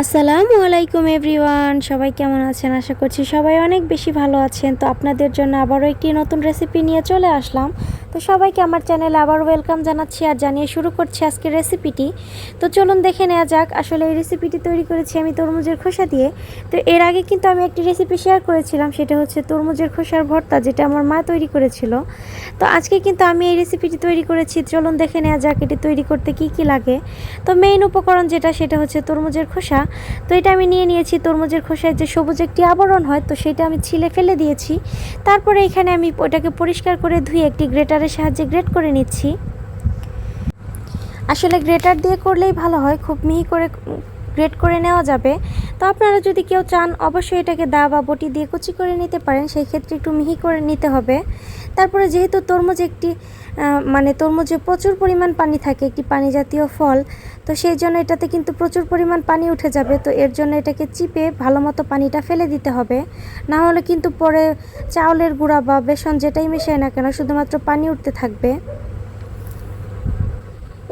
আসসালামু আলাইকুম এভরিওয়ান, সবাই কেমন আছেন? আশা করছি সবাই অনেক বেশি ভালো আছেন। তো আপনাদের জন্য আবারও একটি নতুন রেসিপি নিয়ে চলে আসলাম। তো সবাইকে আমার চ্যানেলে আবার ওয়েলকাম জানাচ্ছি আর জানিয়ে শুরু করছি আজকের রেসিপিটি। তো চলুন দেখে নেওয়া যাক, আসলে এই রেসিপিটি তৈরি করেছি আমি তরমুজের খোসা দিয়ে। তো এর আগে কিন্তু আমি একটি রেসিপি শেয়ার করেছিলাম, সেটা হচ্ছে তরমুজের খোসার ভর্তা, যেটা আমার মা তৈরি করেছিল। তো আজকে কিন্তু আমি এই রেসিপিটি তৈরি করেছি, চলুন দেখে নেওয়া যাক এটি তৈরি করতে কি কি লাগে। তো মেইন উপকরণ যেটা, সেটা হচ্ছে তরমুজের খোসা। তো এটা আমি নিয়ে নিয়েছি তরমুজের খোসায় যে সবুজ একটি আবরণ হয়, তো সেটা আমি ছিলে ফেলে দিয়েছি। তারপরে এখানে আমি ওটাকে পরিষ্কার করে ধুয়ে একটি গ্রেটারের সাহায্যে গ্রেট করে নিচ্ছি। আসলে গ্রেটার দিয়ে করলেই ভালো হয়, খুব মিহি করে গ্রেট করে নেওয়া যাবে। তো আপনারা যদি কেউ চান, অবশ্যই এটাকে দা বা বটি দিয়ে কুচি করে নিতে পারেন, সেই ক্ষেত্রে একটু মিহি করে নিতে হবে। তারপরে যেহেতু তরমুজ একটি মানে তরমুজে প্রচুর পরিমাণ পানি থাকে, একটি পানি জাতীয় ফল। তো সেই জন্য এটাতে কিন্তু প্রচুর পরিমাণ পানি উঠে যাবে। তো এর জন্য এটাকে চিপে ভালো মতো পানিটা ফেলে দিতে হবে। না হলে কিন্তু পরে চাউলের গুঁড়া বা বেসন যেটাই মেশায় না কেন, শুধুমাত্র পানি উঠতে থাকবে।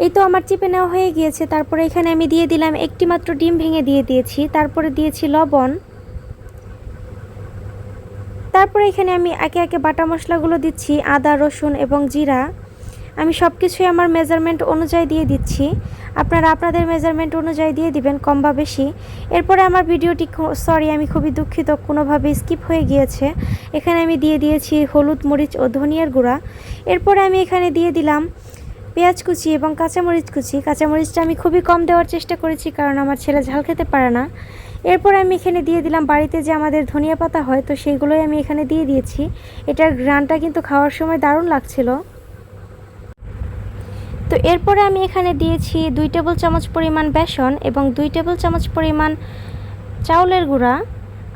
এই তো আমার চিপে নেওয়া হয়ে গিয়েছে। তারপরে এখানে আমি দিয়ে দিলাম একটি মাত্র ডিম ভেঙে দিয়ে দিয়েছি। তারপরে দিয়েছি লবণ। তারপরে এখানে আমি একে একে বাটা মশলাগুলো দিচ্ছি, আদা, রসুন এবং জিরা। আমি সব কিছুই আমার মেজারমেন্ট অনুযায়ী দিয়ে দিচ্ছি। আপনারা আপনাদের মেজারমেন্ট অনুযায়ী দিয়ে দিবেন, কম বা বেশি। এরপরে আমার ভিডিওটি সরি আমি খুবই দুঃখিত কোনোভাবে স্কিপ হয়ে গিয়েছে। এখানে আমি দিয়ে দিয়েছি হলুদ, মরিচ ও ধনিয়ার গুঁড়া। এরপরে আমি এখানে দিয়ে দিলাম পেঁয়াজ কুচি এবং কাঁচামরিচ কুচি। কাঁচামরিচটা আমি খুবই কম দেওয়ার চেষ্টা করেছি, কারণ আমার ছেলে ঝাল খেতে পারে না। এরপর আমি এখানে দিয়ে দিলাম বাড়িতে যে আমাদের ধনিয়া পাতা হয়, তো সেইগুলোই আমি এখানে দিয়ে দিয়েছি। এটার গ্রানটা কিন্তু খাওয়ার সময় দারুণ লাগছিল। তো এরপরে আমি এখানে দিয়েছি দুই টেবিল চামচ পরিমাণ বেসন এবং দুই টেবিল চামচ পরিমাণ চাউলের গুঁড়া।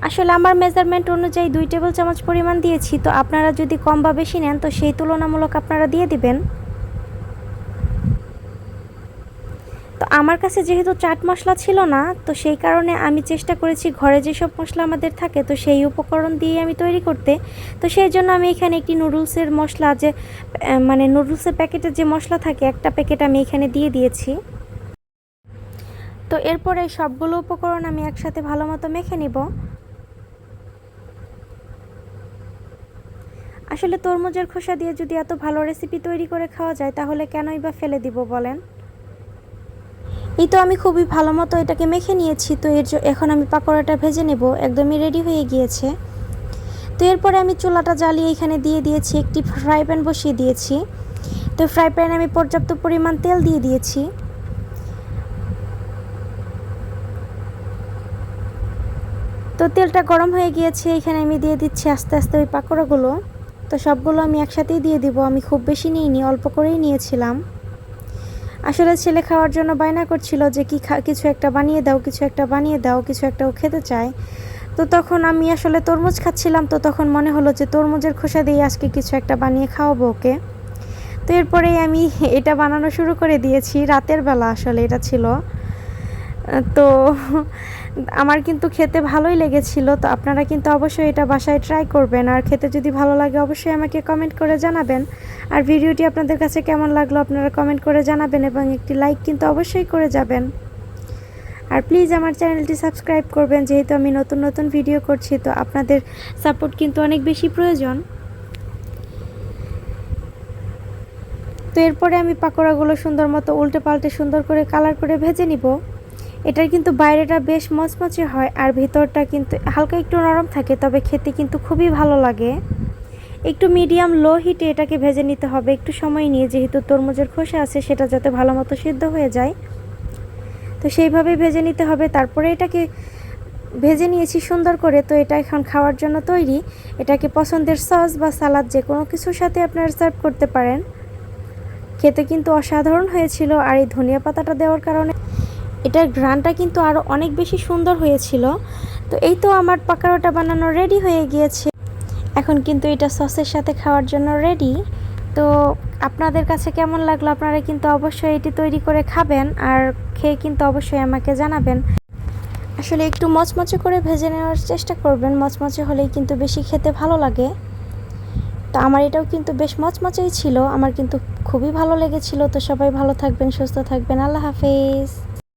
আসলে আমার মেজারমেন্ট অনুযায়ী দুই টেবিল চামচ পরিমাণ দিয়েছি, তো আপনারা যদি কম বা বেশি নেন, তো সেই তুলনামূলক আপনারা দিয়ে দিবেন তো আমার কাছে যেহেতু চাট মশলা ছিল না, তো সেই কারণে আমি চেষ্টা করেছি ঘরে যেসব মশলা আমাদের থাকে, তো সেই উপকরণ দিয়ে আমি তৈরি করতে। তো সেই জন্য আমি এখানে একটি নুডলসের মশলা যে মানে নুডলসের প্যাকেটের যে মশলা থাকে, একটা প্যাকেট আমি এখানে দিয়ে দিয়েছি। তো এরপরে সবগুলো উপকরণ আমি একসাথে ভালো মতো মেখে নিব। আসলে তরমুজের খোসা দিয়ে যদি এত ভালো রেসিপি তৈরি করে খাওয়া যায়, তাহলে কেনই বা ফেলে দিব বলেন? এই তো আমি খুবই ভালো মতো এটাকে মেখে নিয়েছি, তো এর এখন আমি পাকোড়াটা ভেজে নেব, একদমই রেডি হয়ে গিয়েছে। তো এরপরে আমি চুলাটা জ্বালিয়ে এখানে দিয়ে দিয়েছি একটি ফ্রাই প্যান বসিয়ে দিয়েছি। তো ফ্রাই প্যানে আমি পর্যাপ্ত পরিমাণ তেল দিয়ে দিয়েছি। তো তেলটা গরম হয়ে গিয়েছে, এখানে আমি দিয়ে দিচ্ছি আস্তে আস্তে ওই পাকোড়াগুলো। তো সবগুলো আমি একসাথেই দিয়ে দিব, আমি খুব বেশি নিইনি, অল্প করেই নিয়েছিলাম। আসলে ছেলে খাওয়ার জন্য বায়না করছিল যে কি কিছু একটা বানিয়ে দাও, কিছু একটা বানিয়ে দাও, কিছু একটা ও খেতে চায়। তো তখন আমি আসলে তরমুজ খাচ্ছিলাম, তো তখন মনে হলো যে তরমুজের খোসা দিয়ে আজকে কিছু একটা বানিয়ে খাওয়াবো ওকে। তো এরপরেই আমি এটা বানানো শুরু করে দিয়েছি, রাতের বেলা আসলে এটা ছিল। তো আমার কিন্তু খেতে ভালোই লেগেছিল, তো আপনারা কিন্তু অবশ্যই এটা বাসায় ট্রাই করবেন। আর খেতে যদি ভালো লাগে, অবশ্যই আমাকে কমেন্ট করে জানাবেন। আর ভিডিওটি আপনাদের কাছে কেমন লাগল, আপনারা কমেন্ট করে জানাবেন এবং একটি লাইক কিন্তু অবশ্যই করে যাবেন। আর প্লিজ আমার চ্যানেলটি সাবস্ক্রাইব করবেন, যেহেতু আমি নতুন নতুন ভিডিও করছি, তো আপনাদের সাপোর্ট কিন্তু অনেক বেশি প্রয়োজন। তো এরপরে আমি পাকোড়াগুলো সুন্দর মতো উল্টে পাল্টে সুন্দর করে কালার করে ভেজে নিব। এটার কিন্তু বাইরেটা বেশ মচমচে হয় আর ভিতরটা কিন্তু হালকা একটু নরম থাকে, তবে খেতে কিন্তু খুবই ভালো লাগে। একটু মিডিয়াম লো হিটে এটাকে ভেজে নিতে হবে, একটু সময় নিয়ে, যেহেতু তরমুজের খোসা আছে, সেটা যাতে ভালো মতো সিদ্ধ হয়ে যায়। তো সেইভাবে ভেজে নিতে হবে, তারপরে এটাকে ভেজে নিয়েছি সুন্দর করে, তো এটা এখন খাওয়ার জন্য তৈরি। এটাকে পছন্দের সস বা সালাদ যে কোনো কিছুর সাথে আপনারা সার্ভ করতে পারেন। খেতে কিন্তু অসাধারণ হয়েছিল আর এই ধনিয়া পাতাটা দেওয়ার কারণে এটার গ্রানটা কিন্তু আরও অনেক বেশি সুন্দর হয়েছিল। তো এই তো আমার পাকারোটা বানানো রেডি হয়ে গিয়েছে। এখন কিন্তু এটা সসের সাথে খাওয়ার জন্য রেডি তো আপনাদের কাছে কেমন লাগল? আপনারা কিন্তু অবশ্যই এটি তৈরি করে খাবেন আর খেয়ে কিন্তু অবশ্যই আমাকে জানাবেন। আসলে একটু মচমচে করে ভেজে নেওয়ার চেষ্টা করবেন। মচমচে হলেই কিন্তু বেশি খেতে ভালো লাগে। তো আমার এটাও কিন্তু বেশ মচমচেই ছিল। আমার কিন্তু খুবই ভালো লেগেছিল। তো সবাই ভালো থাকবেন, সুস্থ থাকবেন। আল্লাহ হাফেজ।